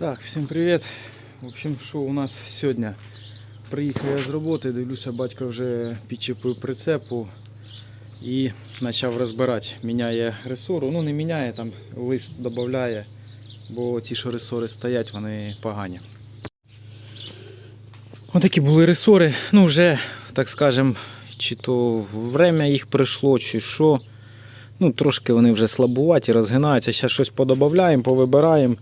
Так, всім привіт. В общем, що у нас сьогодні? Приїхав я з роботи, дивлюся, батько вже підчепив прицепу і почав розбирати. Міняє ресору. Ну не міняє, там лист додає, бо ці що ресори стоять, вони погані. Отакі були ресори. Ну вже, так скажем, чи то время їх прийшло, чи що. Ну, трошки вони вже слабуваті, розгинаються. Зараз щось подобавляємо, повибираємо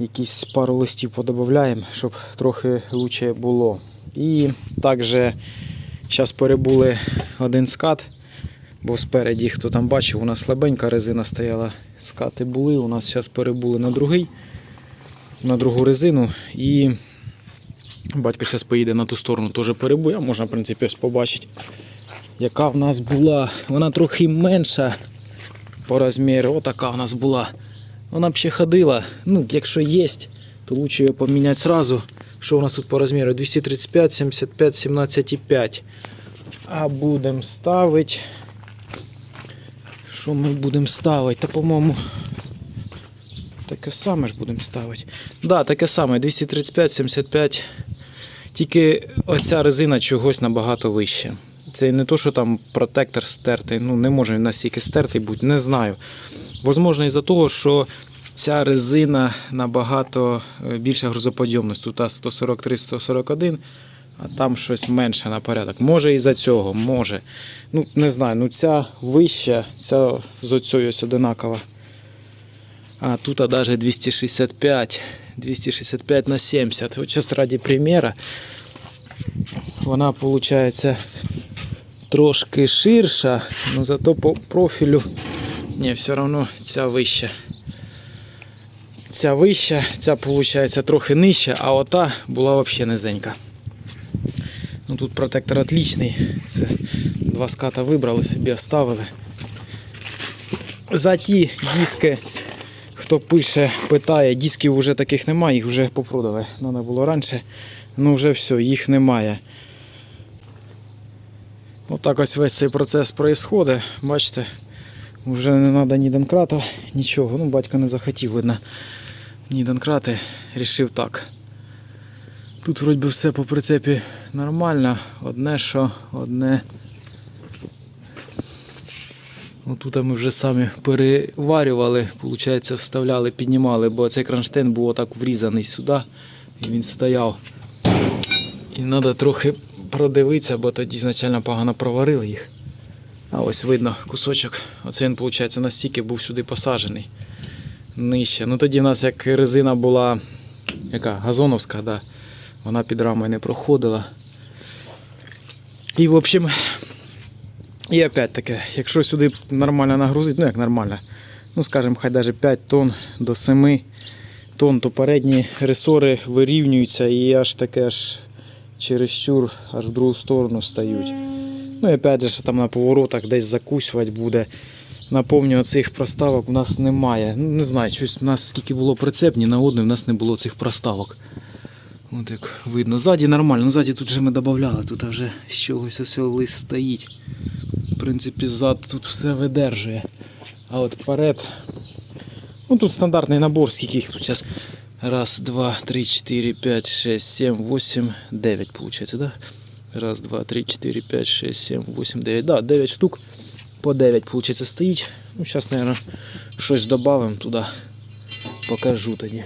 якісь пару листів подобавляємо, щоб трохи лучше було. І також зараз перебули один скат, бо спереді, хто там бачив, у нас слабенька резина стояла. Скати були, у нас зараз перебули на другий, на другу резину. І батько зараз поїде на ту сторону, теж перебує, а можна, в принципі, ось побачити, яка в нас була. Вона трохи менша по розміру. Отака в нас була. Вона б ще ходила. Ну, якщо є, то лучше її поміняти сразу. Що у нас тут по розміру? 235, 75, 17,5. А будемо ставити. Що ми будемо ставити? Та, по-моєму, таке саме ж будемо ставити. Да, таке саме, 235, 75. Тільки оця резина чогось набагато вище. Це не то, що там протектор стертий. Ну, не може настільки стертий бути, не знаю. Возможно, із-за того, що ця резина набагато е, більша грузоподйомність. Тут 143-141, а там щось менше на порядок. Може із-за цього, може. Ну, не знаю, ну ця вища, ця з оцею одинакова. А тут навіть 265, 265 на 70. От зараз раді примера. Вона виходить трошки ширша, але зато по профілю ні, все одно ця вища. Ця вища, ця виходить трохи нижча, а ота була взагалі низенька. Ну тут протектор отличний. Це два ската вибрали, собі оставили. За ті диски, хто пише, питає, дисків вже таких немає, їх вже попродали. Треба було раніше. Ну вже все, їх немає. Отак ось весь цей процес відбувається. Бачите, вже не треба ні донкрата, нічого. Ну, батько не захотів, видно. Ні донкрати, рішив так. Тут вроді все по прицепі нормально. Одне що, одне. Отут ми вже самі переварювали, виходить, вставляли, піднімали, бо цей кронштейн був отак врізаний сюди і він стояв. І треба трохи продивитися, бо тоді значально погано проварили їх. А ось видно кусочок. Оце він, виходить, настільки був сюди посаджений. Нижче. Ну тоді в нас як резина була яка? газоновська, да. вона під рамою не проходила. І в общем, і опять таке, якщо сюди нормально нагрузити, ну як нормально, ну скажімо, хай навіть 5 тонн до 7 тонн, то передні ресори вирівнюються і аж таке аж чересчур аж в другу сторону стають. Ну і опять же, що там на поворотах десь закусувати буде. Напомню, цих проставок у нас немає. Ну, не знаю, щось у нас скільки було прицеп, ні на одній у нас не було цих проставок. От як видно. Ззаді нормально, ну ззаді тут вже ми додавали, тут вже з чогось ось лист стоїть. В принципі, ззад тут все видержує. А от вперед. Ну тут стандартний набор, скільки їх тут зараз. Раз, два, три, четыре, пять, шесть, семь, восемь, девять получается, да? Раз, два, три, четыре, пять, шесть, семь, восемь, девять. Да, 9 штук по 9 получается стоїть. Ну, зараз, наверное, щось додамо туди. Покажу тоді.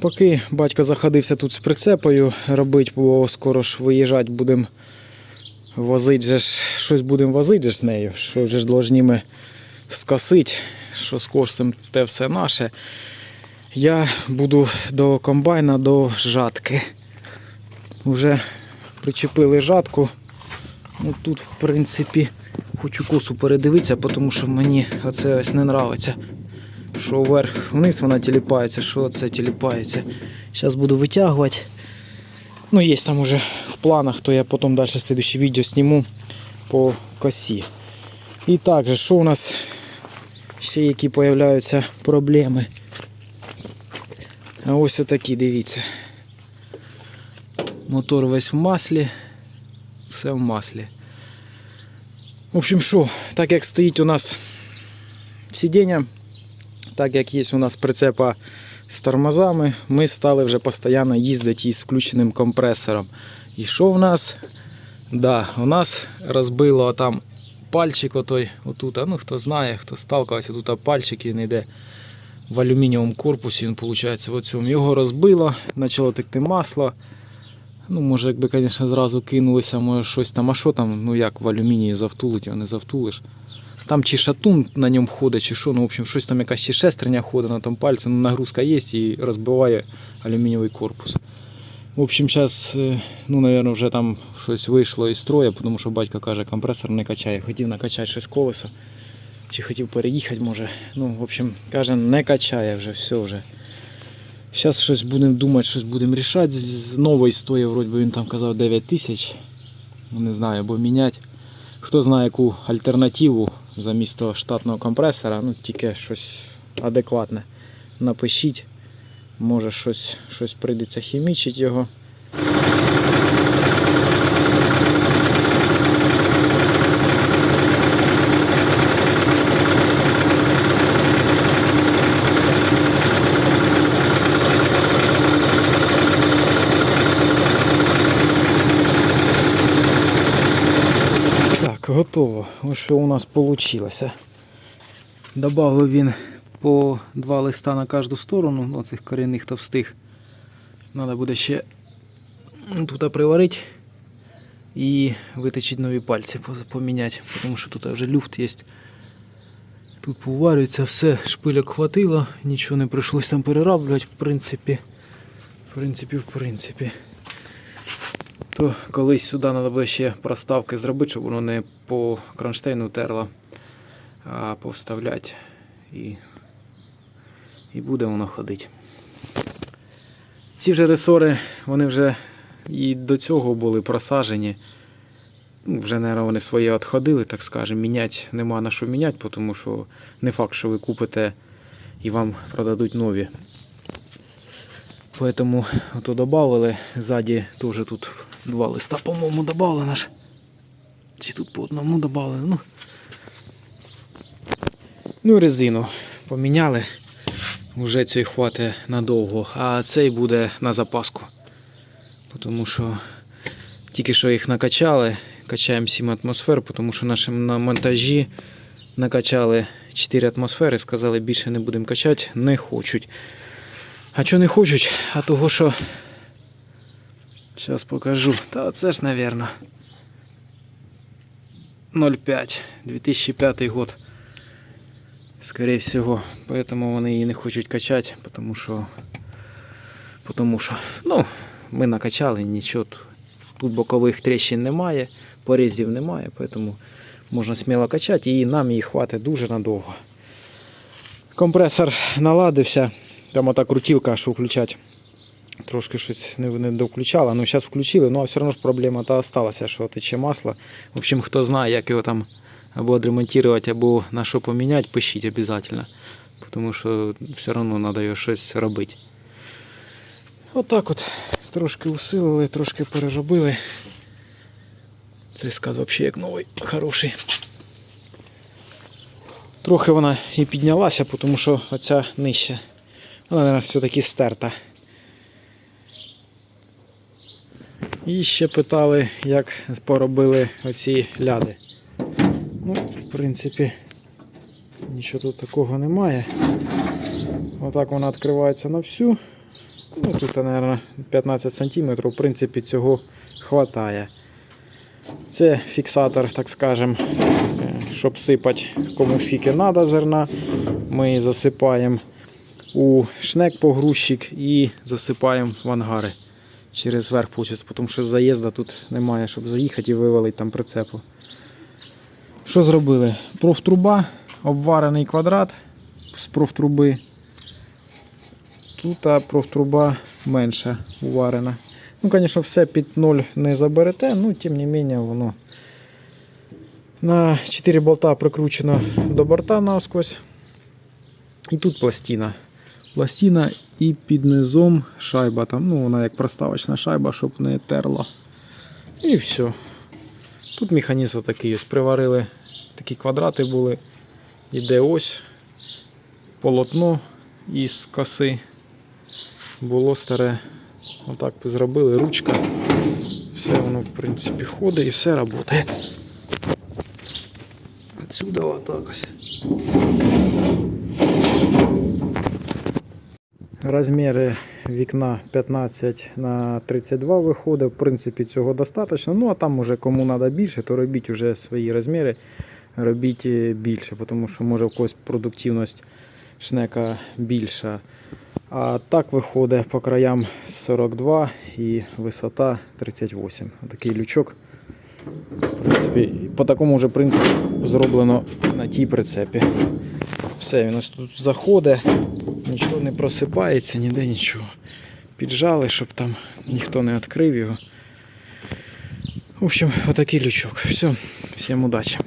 Поки батько заходився тут з прицепою робити, бо скоро ж виїжджати будемо возити же ж, щось будемо возити з нею, що вже ж должні ми скосити, що з косом те все наше. Я буду до комбайна, до жатки. Вже причепили жатку. Ну, тут, в принципі, хочу косу передивитися, тому що мені оце ось не подобається. Що вверх вниз вона тіліпається, що це тіліпається. Зараз буду витягувати. Ну, є там уже в планах, то я потім далі слідуще відео зніму по косі. І також, що у нас ще які з'являються проблеми. А ось отакі, дивіться. Мотор весь в маслі. Все в маслі. В общем, що, так як стоїть у нас сидіння, так як є у нас прицепа з тормозами ми стали вже постійно їздити із включеним компресором. І що в нас? Да, у нас розбило там пальчик отой, отут, ну хто знає, хто сталкався, тут пальчик він йде в алюмінієвому корпусі, він виходить в цьому. Його розбило, почало текти масло. Ну, може, якби, звісно, зразу кинулися, може щось там, а що там, ну як в алюмінії завтулить, його не завтулиш. Там чи шатун на ньому ходить, чи що, ну, в общем, щось там якась чи шестерня ходить на тому пальці, ну, нагрузка є і розбиває алюмінієвий корпус. В общем, зараз, ну, наверное, вже там щось вийшло із строя, тому що батько каже, компресор не качає. Хотів накачати щось колесо. Чи хотів переїхати, може. Ну, в общем, каже, не качає вже, все вже. Зараз щось будемо думати, щось будемо рішати. З- З нової стої, вроді він там казав 9 тисяч. Ну, Не знаю, або міняти. Хто знає яку альтернативу замість того штатного компресора, ну тільки щось адекватне. Напишіть. Може щось, щось прийдеться хімічити його. Так, готово. Ось що у нас вийшло. Добавив він по два листа на кожну сторону, ну, цих корінних товстих. Треба буде ще тут приварити і виточити нові пальці, поміняти, тому що тут вже люфт є. Тут поварюється все, шпильок хватило, нічого не прийшлось там перероблювати, в принципі. В принципі, в принципі. То колись сюди треба буде ще проставки зробити, щоб воно не по кронштейну терло, а повставляти. І, і буде воно ходити. Ці вже ресори, вони вже і до цього були просажені. Ну, Вже, мабуть, вони своє відходили, так скажемо. Міняти нема на що міняти, тому що не факт, що ви купите і вам продадуть нові. Поэтому ото додали. Ззаді теж тут два листа, по-моєму, додали ж. Чи тут по одному додали. Ну, ну резину поміняли. Вже цей хватить надовго, а цей буде на запаску. Тому що тільки що їх накачали, качаємо 7 атмосфер, тому що нашим на монтажі накачали 4 атмосфери, сказали більше не будемо качати, не хочуть. А чого не хочуть? А того що. Зараз покажу. Та це ж, напевно. 05. 2005 год. Скорее всего. Поэтому вони її не хочуть качати, тому що. Потому що. Ну, ми накачали, нічого. тут- бокових тріщин немає, порізів немає, поэтому можна сміло качати і нам її хватить дуже надовго. Компресор наладився. Там ота крутілка, що включати. Трошки щось не, не довключала. Ну, зараз включили, ну а все одно ж проблема та осталася, що тече масло. В общем, хто знає, як його там або відремонтувати, або на що поміняти, пишіть обов'язково. Тому що все одно треба його щось робити. Отак от. Трошки усилили, трошки переробили. Цей сказ взагалі як новий, хороший. Трохи вона і піднялася, тому що оця нижча. Вона, мабуть, все-таки стерта. І ще питали, як поробили оці ляди. Ну, в принципі, нічого тут такого немає. Отак вона відкривається на всю. Ну, тут, мабуть, 15 см, в принципі, цього хватає. Це фіксатор, так скажем, е, щоб сипати кому скільки треба зерна. Ми засипаємо у шнек погрузчик і засипаємо в ангари через верх, получиться, тому що заїзда тут немає, щоб заїхати і вивалити там прицепу. Що зробили? Профтруба, обварений квадрат з профтруби. Тут профтруба менша уварена. Ну, звісно, все під ноль не заберете, ну, тим не менше, воно на 4 болта прикручено до борта насквозь. І тут пластина. Пластина і під низом шайба там, ну вона як проставочна шайба, щоб не терло. І все. Тут механізм такий ось приварили, такі квадрати були. Іде ось полотно із коси було старе. Отак зробили, ручка. Все воно, в принципі, ходить і все працює. Отсюда отак ось. Розміри вікна 15 на 32 виходить. В принципі, цього достатньо. Ну а там уже кому треба більше, то робіть вже свої розміри, робіть е, більше, тому що може в когось продуктивність шнека більша. А так виходить по краям 42 і висота 38. Такий лючок. В принципі, по такому вже принципу зроблено на тій прицепі. Все, він ось тут заходить, нічого не просипається, ніде нічого. Піджали, щоб там ніхто не відкрив його. В общем, отакий лючок. Все, всім удачі.